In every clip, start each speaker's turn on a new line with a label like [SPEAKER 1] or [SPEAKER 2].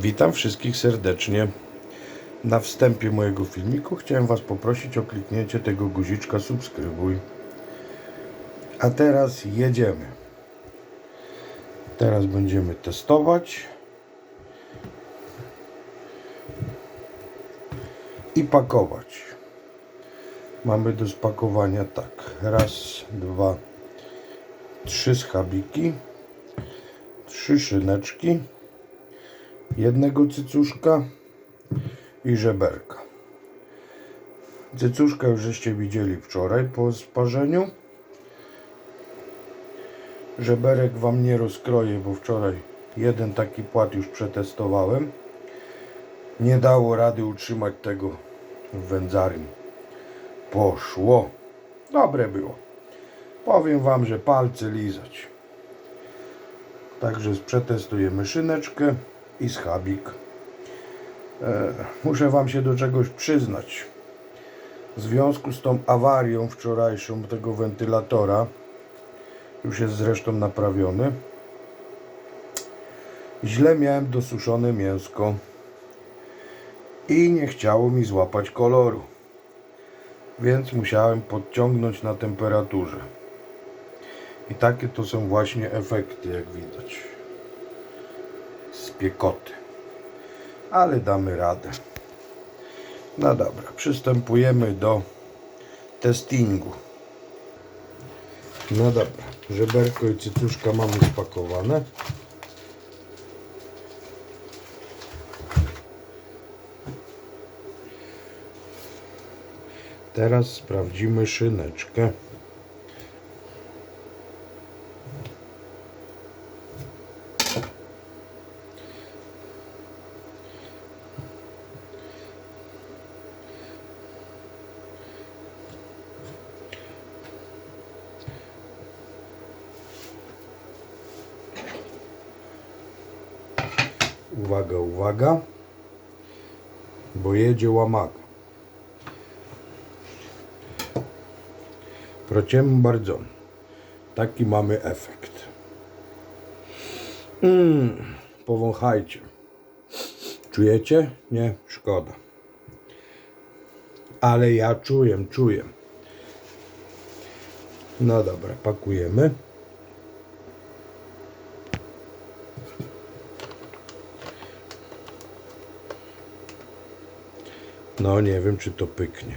[SPEAKER 1] Witam wszystkich serdecznie. Na wstępie mojego filmiku chciałem Was poprosić o kliknięcie tego guziczka subskrybuj. A teraz jedziemy. Teraz będziemy testować i pakować. Mamy do spakowania tak. Raz, dwa, trzy schabiki, trzy szyneczki jednego cycuszka i żeberka. Cycuszka już żeście widzieli wczoraj po sparzeniu. Żeberek wam nie rozkroję, bo wczoraj jeden taki płat już przetestowałem. Nie dało rady utrzymać tego w wędzarni. Poszło. Dobre było. Powiem wam, że palce lizać. Także przetestujemy szyneczkę i schabik. E, muszę Wam się do czegoś przyznać. W związku z tą awarią wczorajszą tego wentylatora, już jest zresztą naprawiony, źle miałem dosuszone mięsko i nie chciało mi złapać koloru. Więc musiałem podciągnąć na temperaturze. I takie to są właśnie efekty, jak widać piekoty. Ale damy radę. No dobra, przystępujemy do testingu. No dobra, żeberko i cycuszka mamy spakowane. Teraz sprawdzimy szyneczkę. Uwaga, uwaga, bo jedzie łamaga. Prosiemy bardzo. Taki mamy efekt. Mm, powąchajcie. Czujecie? Nie? Szkoda. Ale ja czuję, czuję. No dobra, pakujemy. No nie wiem, czy to pyknie.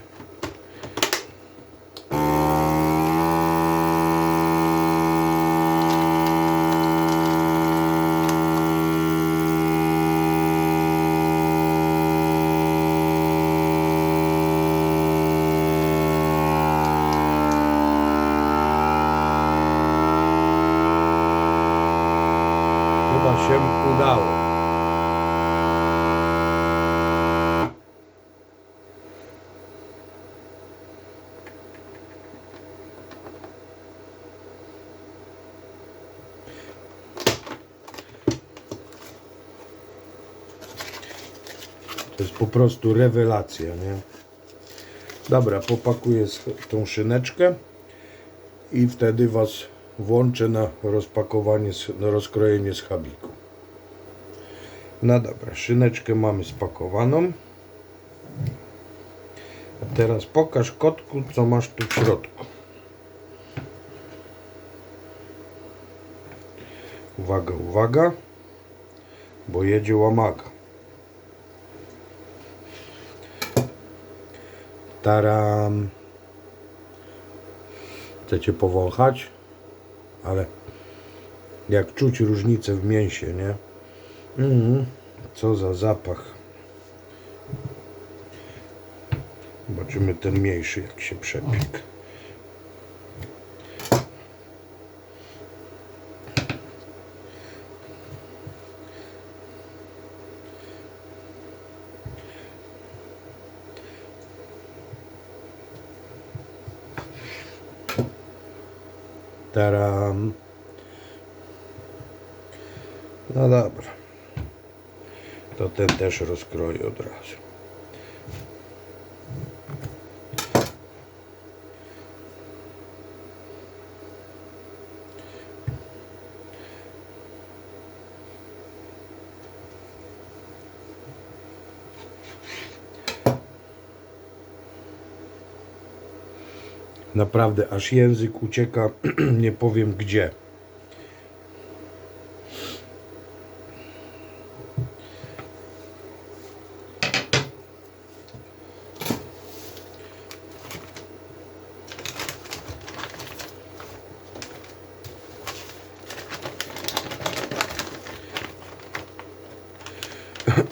[SPEAKER 1] Chyba się udało. To jest po prostu rewelacja, nie? Dobra, popakuję tą szyneczkę i wtedy Was włączę na rozpakowanie, na rozkrojenie schabiku. No dobra, szyneczkę mamy spakowaną. A teraz pokaż kotku, co masz tu w środku. Uwaga, uwaga, bo jedzie łamaga. Taram. Chcecie powąchać? Ale jak czuć różnicę w mięsie, nie? Mhm. Co za zapach. Zobaczymy ten mniejszy, jak się przepiek. Taram. No dobra. To ten też rozkroję od razu. Naprawdę aż język ucieka, nie powiem gdzie.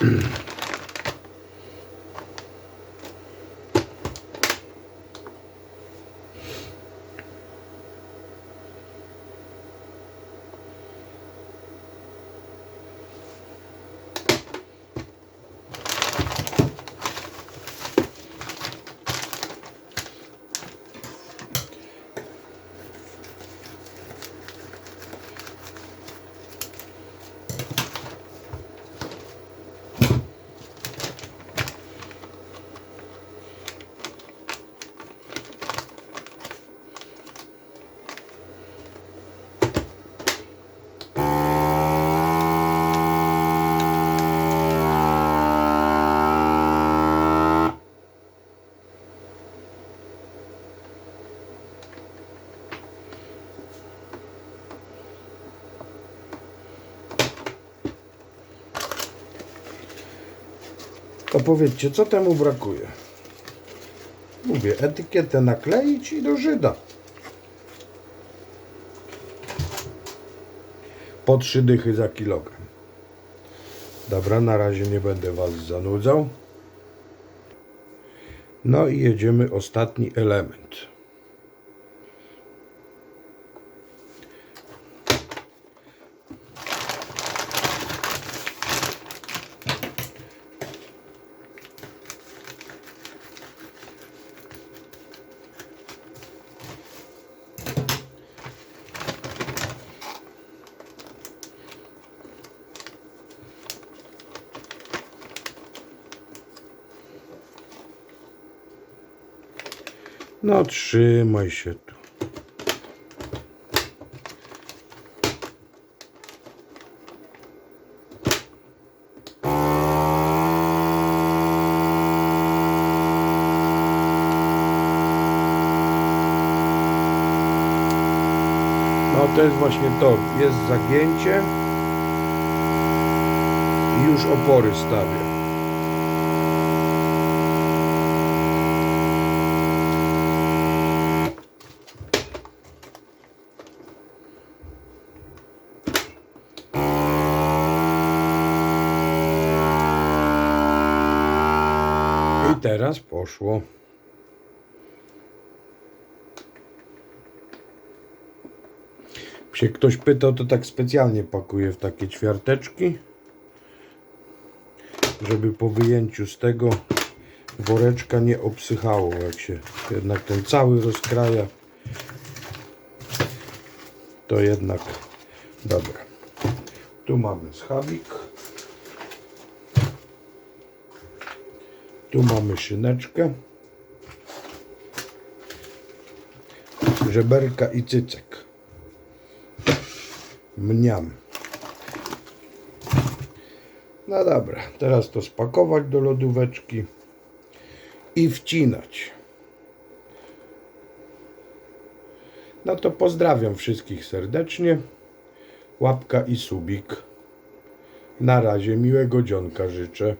[SPEAKER 1] To powiedzcie, co temu brakuje? Mówię, etykietę nakleić i do Żyda. Po trzy dychy za kilogram. Dobra, na razie nie będę Was zanudzał. No i jedziemy ostatni element. No trzymaj się tu. No to jest właśnie to. Jest zagięcie i już opory stawia. I teraz poszło. się ktoś pytał, to tak specjalnie pakuję w takie ćwiarteczki, żeby po wyjęciu z tego woreczka nie obsychało, jak się jednak ten cały rozkraja, to jednak dobra. Tu mamy schabik. Tu mamy szyneczkę. Żeberka i cycek. Mniam. No dobra, teraz to spakować do lodóweczki i wcinać. No to pozdrawiam wszystkich serdecznie. Łapka i subik. Na razie miłego dzionka życzę.